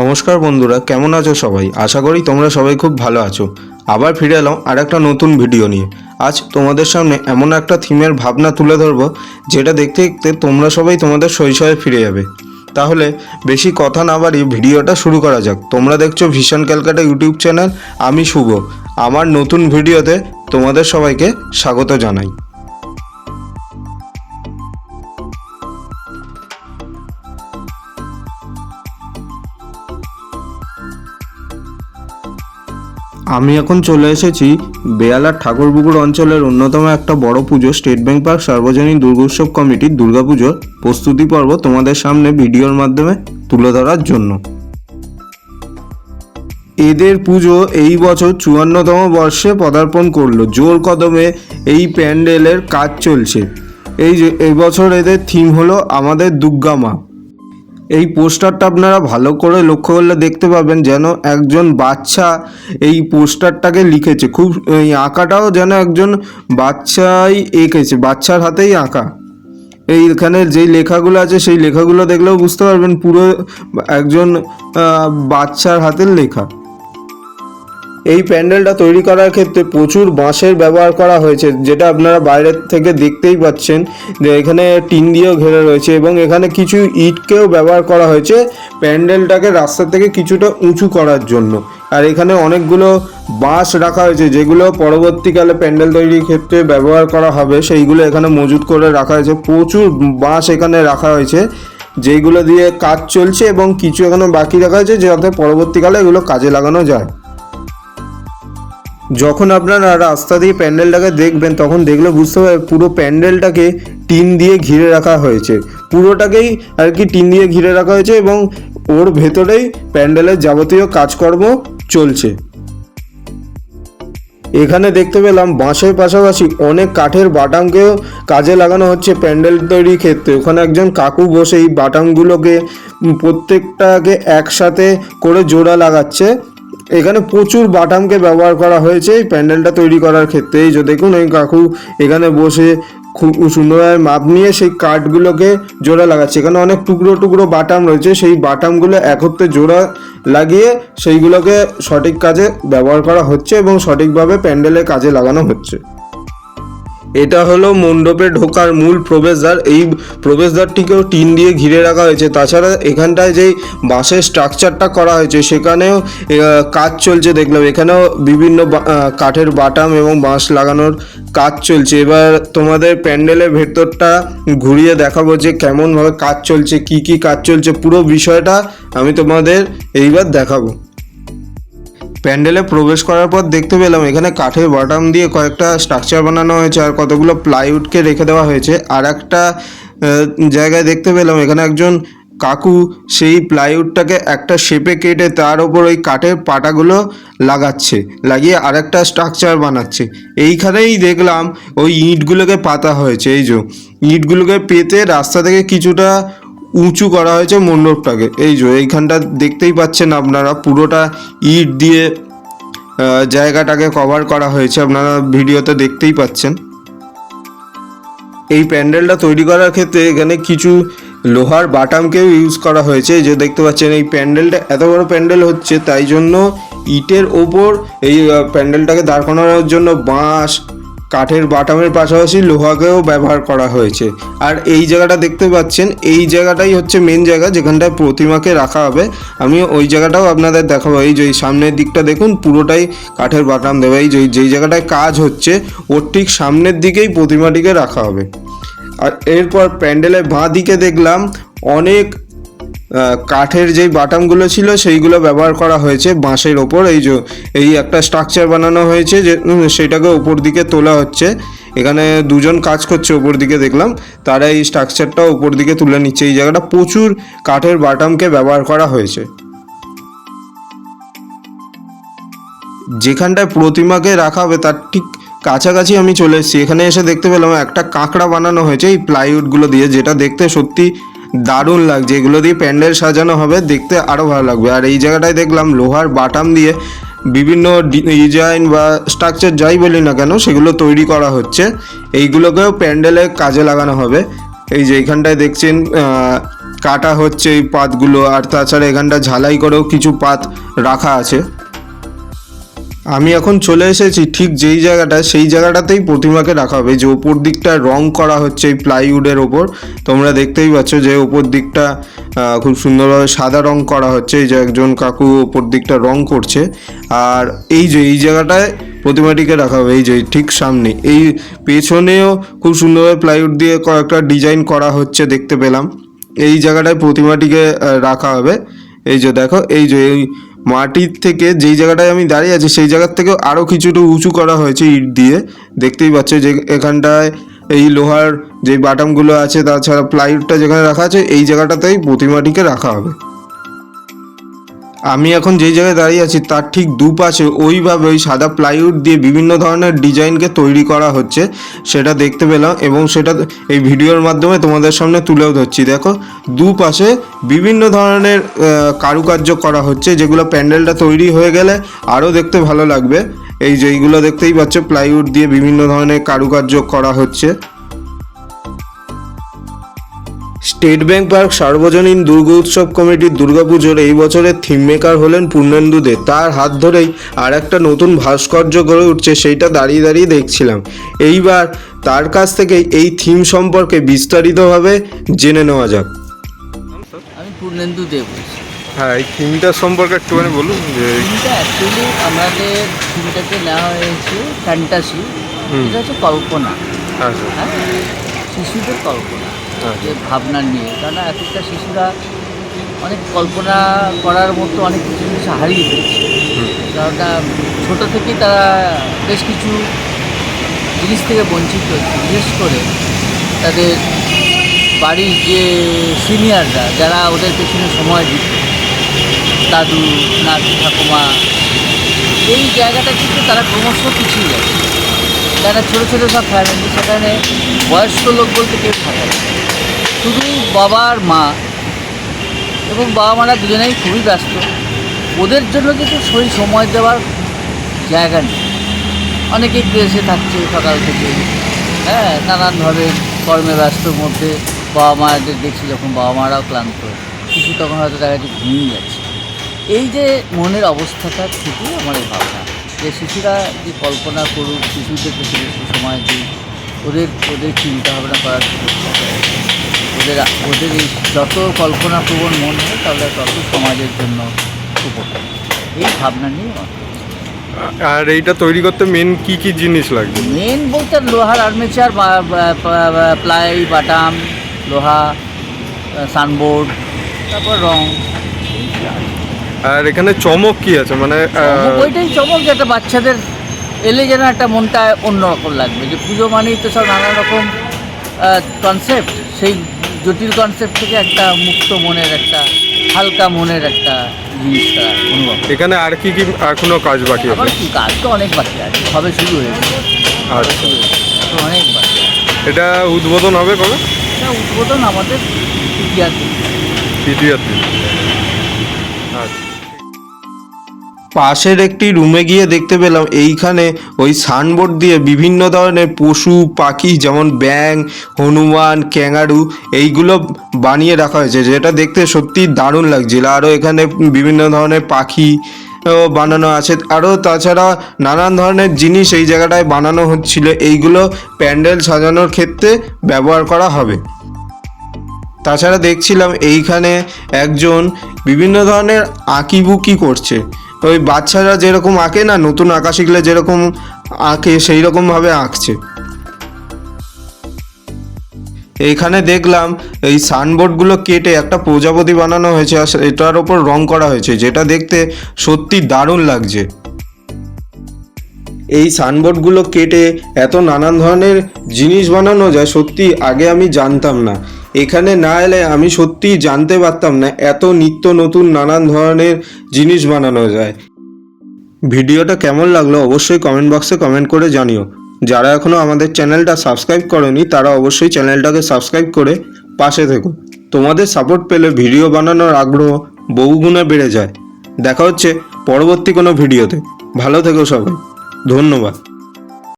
নমস্কার বন্ধুরা, কেমন আছো সবাই? আশা করি তোমরা সবাই খুব ভালো আছো। আবার ফিরে এলাম আর একটা নতুন ভিডিও নিয়ে। আজ তোমাদের সামনে এমন একটা থিমের ভাবনা তুলে ধরবো, যেটা দেখতে দেখতে তোমরা সবাই তোমাদের শৈশবে ফিরে যাবে। তাহলে বেশি কথা না বাড়িয়ে ভিডিওটা শুরু করা যাক। তোমরা দেখছ ভীষণ ক্যালকাটা ইউটিউব চ্যানেল, আমি শুভ। আমার নতুন ভিডিওতে তোমাদের সবাইকে স্বাগত জানাই। আমি এখন চলে এসেছি বেয়ালার ঠাকুরপুকুর অঞ্চলের অন্যতম একটা বড় পুজো, স্টেট ব্যাংক পার্ক সার্বজনীন দুর্গোৎসব কমিটির দুর্গাপুজোর প্রস্তুতি পর্ব তোমাদের সামনে ভিডিওর মাধ্যমে তুলে ধরার জন্য। এদের পুজো এই বছর চুয়ান্নতম বর্ষে পদার্পণ করল। জোর কদমে এই প্যান্ডেলের কাজ চলছে। এই যে, এই বছর এদের থিম হলো আমাদের দুর্গা মা। এই পোস্টারটা আপনারা ভালো করে লক্ষ্য করলে দেখতে পাবেন যেন একজন বাচ্চা এই পোস্টারটাকে লিখেছে। খুব, এই আঁকাটাও যেন একজন বাচ্চাই এঁকেছে, বাচ্চার হাতেই আঁকা। এইখানে যেই লেখাগুলো আছে, সেই লেখাগুলো দেখলেও বুঝতে পারবেন পুরো একজন বাচ্চার হাতের লেখা। এই প্যান্ডেলটা তৈরি করার ক্ষেত্রে প্রচুর বাঁশের ব্যবহার করা হয়েছে, যেটা আপনারা বাইরের থেকে দেখতেই পাচ্ছেন যে এখানে টিন দিয়েও ঘেরা রয়েছে এবং এখানে কিছু ইটকেও ব্যবহার করা হয়েছে প্যান্ডেলটাকে রাস্তা থেকে কিছুটা উঁচু করার জন্য। আর এখানে অনেকগুলো বাঁশ রাখা হয়েছে, যেগুলো পরবর্তীকালে প্যান্ডেল তৈরির ক্ষেত্রে ব্যবহার করা হবে, সেইগুলো এখানে মজুত করে রাখা হয়েছে। প্রচুর বাঁশ এখানে রাখা হয়েছে, যেগুলো দিয়ে কাজ চলছে এবং কিছু এখানে বাকি রাখা হয়েছে, যাতে পরবর্তীকালে এগুলো কাজে লাগানো যায়। যখন আপনারা রাস্তা দিয়ে প্যান্ডেলটাকে দেখবেন, তখন দেখলে বুঝতে পারবেন পুরো প্যান্ডেলটাকে টিন দিয়ে ঘিরে রাখা হয়েছে। পুরোটাকেই আর কি টিন দিয়ে ঘিরে রাখা হয়েছে এবং ওর ভেতরেই প্যান্ডেলের যাবতীয় কাজকর্ম চলছে। এখানে দেখতে পেলাম বাঁশের পাশাপাশি অনেক কাঠের বাটামকেও কাজে লাগানো হচ্ছে প্যান্ডেল তৈরির ক্ষেত্রে। ওখানে একজন কাকু বসে এই বাটামগুলোকে প্রত্যেকটাকে একসাথে করে জোড়া লাগাচ্ছে। এখানে প্রচুর বাটামকে ব্যবহার করা হয়েছে। এই প্যান্ডেলটা তৈরি করার ক্ষেত্রে এই যে দেখুন, এই কাকু এখানে বসে খুব সুন্দরভাবে মাপ নিয়ে সেই কাঠগুলোকে জোড়া লাগাচ্ছে। এখানে অনেক টুকরো টুকরো বাটাম রয়েছে। সেই বাটামগুলো একত্রে জোড়া লাগিয়ে সেইগুলোকে সঠিক কাজে ব্যবহার করা হচ্ছে এবং সঠিকভাবে প্যান্ডেলে কাজে লাগানো হচ্ছে। এটা হলো মণ্ডপে ঢোকার মূল প্রবেশদ্বার। এই প্রবেশদ্বারটিকেও টিন দিয়ে ঘিরে রাখা হয়েছে। তাছাড়া এখানটায় যেই বাঁশের স্ট্রাকচারটা করা হয়েছে, সেখানেও কাজ চলছে দেখলাম। এখানেও বিভিন্ন কাঠের বাটাম এবং বাঁশ লাগানোর কাজ চলছে। এবার তোমাদের প্যান্ডেলের ভেতরটা ঘুরিয়ে দেখাবো যে কেমনভাবে কাজ চলছে, কি কি কাজ চলছে। পুরো বিষয়টা আমি তোমাদের এইবার দেখাবো। প্যান্ডেলে প্রবেশ করার পর দেখতে পেলাম এখানে কাঠের বাটাম দিয়ে কয়েকটা স্ট্রাকচার বানানো হয়েছে আর কতগুলো প্লাইউডকে রেখে দেওয়া হয়েছে। আর একটা জায়গায় দেখতে পেলাম এখানে একজন কাকু সেই প্লাইউডটাকে একটা শেপে কেটে তার ওপর ওই কাঠের পাটাগুলো লাগাচ্ছে, লাগিয়ে আরেকটা স্ট্রাকচার বানাচ্ছে। এইখানেই দেখলাম ওই ইঁটগুলোকে পাতা হয়েছে, এই যে। ইঁটগুলোকে পেতে রাস্তা থেকে কিছুটা উঁচু করা হয়েছে মণ্ডপটাকে। এই যে, এইখানটা দেখতেই পাচ্ছেন আপনারা, পুরোটা ইট দিয়ে জায়গাটাকে কভার করা হয়েছে। আপনারা ভিডিওতে দেখতেই পাচ্ছেন। এই প্যান্ডেলটা তৈরি করার ক্ষেত্রে এখানে কিছু লোহার বাটামকেও ইউজ করা হয়েছে। যে, দেখতে পাচ্ছেন, এই প্যান্ডেলটা এত বড় প্যান্ডেল হচ্ছে, তাই জন্য ইটের ওপর এই প্যান্ডেলটাকে দাঁড় করানোর জন্য বাঁশ কাঠের বাটামের পাশাপাশি লোহাকেও ব্যবহার করা হয়েছে। আর এই জায়গাটা দেখতে পাচ্ছেন, এই জায়গাটাই হচ্ছে মেন জায়গা যেখানটায় প্রতিমাকে রাখা হবে। আমি ওই জায়গাটাও আপনাদের দেখাবো। এই যে সামনের দিকটা দেখুন, পুরোটাই কাঠের বাটাম দেবে। এই যে যেই জায়গাটায় কাজ হচ্ছে, ওর ঠিক সামনের দিকেই প্রতিমাটিকে রাখা হবে। আর এরপর প্যান্ডেলের বাঁ দিকে দেখলাম, অনেক কাঠের যেই বাটামগুলো ছিল সেইগুলো ব্যবহার করা হয়েছে বাঁশের ওপর। এই যে, এই একটা স্ট্রাকচার বানানো হয়েছে যে সেটাকে ওপর দিকে তোলা হচ্ছে। এখানে দুজন কাজ করছে ওপর দিকে দেখলাম। তারা এই স্ট্রাকচারটা ওপর দিকে তুলে নিচ্ছে। এই জায়গাটা প্রচুর কাঠের বাটামকে ব্যবহার করা হয়েছে। যেখানটায় প্রতিমাকে রাখা হবে, তার ঠিক কাছাকাছি আমি চলে এসেছি। এখানে এসে দেখতে পেলাম একটা কাঁকড়া বানানো হয়েছে এই প্লাইউডগুলো দিয়ে, যেটা দেখতে সত্যি দারুণ লাগছে। এগুলো দিয়ে প্যান্ডেল সাজানো হবে, দেখতে আরও ভালো লাগবে। আর এই জায়গাটায় দেখলাম লোহার বাটাম দিয়ে বিভিন্ন ডিজাইন বা স্ট্রাকচার যাই বলি না কেন, সেগুলো তৈরি করা হচ্ছে। এইগুলোকেও প্যান্ডেলে কাজে লাগানো হবে। এই যে এইখানটায় দেখছেন কাটা হচ্ছে এই পাতগুলো, আর তাছাড়া এখানটা ঝালাই করেও কিছু পাত রাখা আছে। আমি এখন চলে এসেছি ঠিক যেই জায়গাটা সেই জায়গাটাতেই প্রতিমাকে রাখা হবে। যে ওপর দিকটা রং করা হচ্ছে এই প্লাইউডের ওপর, তোমরা দেখতেই পাচ্ছ যে ওপর দিকটা খুব সুন্দরভাবে সাদা রং করা হচ্ছে। এই যে একজন কাকু ওপর দিকটা রং করছে। আর এই যে, এই জায়গাটায় প্রতিমাটিকে রাখা হবে। এই যে, ঠিক সামনে। এই পেছনেও খুব সুন্দরভাবে প্লাইউড দিয়ে কয়েকটা ডিজাইন করা হচ্ছে, দেখতে পেলাম। এই জায়গাটায় প্রতিমাটিকে রাখা হবে। এই যে দেখো, এই যে এই মাটির থেকে যেই জায়গাটায় আমি দাঁড়িয়ে আছি, সেই জায়গার থেকে আরও কিছুটা উঁচু করা হয়েছে ইট দিয়ে। দেখতেই পাচ্ছ যে এখানটায় এই লোহার যে বাটামগুলো আছে, তাছাড়া প্লাইউডটা যেখানে রাখা আছে, এই জায়গাটাতেই প্রতিমাটিকে রাখা হবে। আমি এখন যেই জায়গায় দাঁড়িয়ে আছি, তার ঠিক দুপাশে ওইভাবে ওই সাদা প্লাইউড দিয়ে বিভিন্ন ধরনের ডিজাইনকে তৈরি করা হচ্ছে, সেটা দেখতে পেলাম এবং সেটা এই ভিডিওর মাধ্যমে তোমাদের সামনে তুলেও ধরছি। দেখো, দুপাশে বিভিন্ন ধরনের কারুকার্য করা হচ্ছে, যেগুলো প্যান্ডেলটা তৈরি হয়ে গেলে আরও দেখতে ভালো লাগবে। এই যেইগুলো দেখতেই পাচ্ছ প্লাইউড দিয়ে বিভিন্ন ধরনের কারুকার্য করা হচ্ছে। স্টেট ব্যাংক পার্ক সার্বজনীন দুর্গা উৎসব কমিটির দুর্গাপুজোর এই বছরের থিম মেকার হলেন পূর্ণেন্দু দে। তার হাত ধরেই আর একটা নতুন ভাস্কর্য গড়ে উঠছে সেইটা দাঁড়িয়ে দাঁড়িয়ে দেখছিলাম। এইবার তার কাছ থেকে এই থিম সম্পর্কে বিস্তারিতভাবে জেনে নেওয়া যাক। আমি পূর্ণেন্দু বলছি। হ্যাঁ এই থিমটা সম্পর্কে একটুখানি বলুন যে থিমটা অ্যাকচুয়ালি আমাদের থিমটাকে নেওয়া হয়েছে ফ্যান্টাসি এটা হচ্ছে কল্পনা। আচ্ছা। হ্যাঁ শিশুদের কল্পনা। যে ভাবনা নিয়ে কারণ এখনকার শিশুরা অনেক কল্পনা করার মতো অনেক কিছু জিনিস হারিয়ে ফেলছে। কারণটা ছোটো থেকেই তারা বেশ কিছু জিনিস থেকে বঞ্চিত হচ্ছে। বিশেষ করে তাদের বাড়ির যে সিনিয়ররা যারা ওদের পেছনে সময় দিত দাদু নাতি ঠাকুমা এই জায়গাটা কিন্তু তারা ক্রমশ পিছিয়ে যাচ্ছে। যারা ছোটো ছোটো সব ফ্যামিলি সেখানে বয়স্ক লোক বলতে কেউ থাকে না। শুধু বাবা আর মা এবং বাবা মারা দুজনেই খুবই ব্যস্ত। ওদের জন্য কিন্তু সেই সময় দেওয়ার জায়গা নেই। অনেকেই প্রেসে থাকছে সকাল থেকে। হ্যাঁ নানানভাবে কর্মে ব্যস্তর মধ্যে বাবা মাদের দেখছি যখন বাবা মারাও ক্লান্ত। শিশু তখন হয়তো দেখা যাচ্ছে ঘুমিয়ে যাচ্ছে। এই যে মনের অবস্থাটা থেকেই আমার এই ভাবনা। যে শিশুরা যে কল্পনা করুক, শিশুদের বেশি বেশি সময় দিই ওদের ওদের চিন্তা ভাবনা করার সুযোগ। ওদের ওদের এই যত কল্পনা প্রবণ মন হয় তাহলে তত সমাজের জন্য উপকার। এই ভাবনা নিয়ে আর এইটা তৈরি করতে মেন কি কি জিনিস লাগবে? মেন বলতে লোহার আর্মেচার প্লাই বাটাম লোহা সানবোর্ড তারপর রং। আর এখানে চমক কি আছে? মানে ওইটাই চমক যেটা বাচ্চাদের এলে যেন একটা মনটা অন্যরকম লাগবে। যে পুজো মানেই তো সব নানা রকম কনসেপ্ট সেই জটিল কনসেপ্ট থেকে একটা মুক্ত মনের একটা হালকা মনের একটা জিনিসটা অনুভব এখানে আর কি কি এখনও কাজ বাকি আছে? কি কাজ? তো অনেক বাকি আছে। সবে শুরু হয়েছে। আচ্ছা। অনেক বাকি এটা উদ্বোধন হবে কবে? এটা উদ্বোধন আমাদের ইতিহাসে তৃতীয় পাশের একটি রুমে গিয়ে দেখতে পেলাম এইখানে ওই সানবোর্ড দিয়ে বিভিন্ন ধরনের পশু, পাখি যেমন ব্যাং হনুমান ক্যাঙ্গারু এইগুলো বানিয়ে রাখা হয়েছে, যেটা দেখতে সত্যি দারুণ লাগছিল। আরও এখানে বিভিন্ন ধরনের পাখি বানানো আছে। আরও তাছাড়া নানান ধরনের জিনিস এই জায়গাটায় বানানো হচ্ছিল। এইগুলো প্যান্ডেল সাজানোর ক্ষেত্রে ব্যবহার করা হবে। তাছাড়া দেখছিলাম এইখানে একজন বিভিন্ন ধরনের আঁকিবুকি করছে। ওই বাচ্চারা যেরকম আঁকে না, নতুন আঁকা শিখলে যেরকম আঁকে সেই রকমভাবে আঁকছে। এইখানে দেখলাম এই সানবোর্ডগুলো কেটে একটা প্রজাপতি বানানো হয়েছে আর এটার ওপর রং করা হয়েছে, যেটা দেখতে সত্যি দারুণ লাগছে। এই সানবোর্ডগুলো কেটে এত নানান ধরনের জিনিস বানানো যায়, সত্যি আগে আমি জানতাম না। এখানে না এলে আমি সত্যি জানতে পারতাম না এত নিত্য নতুন নানান ধরনের জিনিস বানানো যায়। ভিডিওটা কেমন লাগল অবশ্যই কমেন্ট বক্সে কমেন্ট করে জানিও। যারা এখনও আমাদের চ্যানেলটা সাবস্ক্রাইব করেনি, তারা অবশ্যই চ্যানেলটাকে সাবস্ক্রাইব করে পাশে থেকো। তোমাদের সাপোর্ট পেলে ভিডিও বানানোর আগ্রহ বহুগুণে বেড়ে যায়। দেখা হচ্ছে পরবর্তী কোনো ভিডিওতে। ভালো থেকো সবাই। ধন্যবাদ।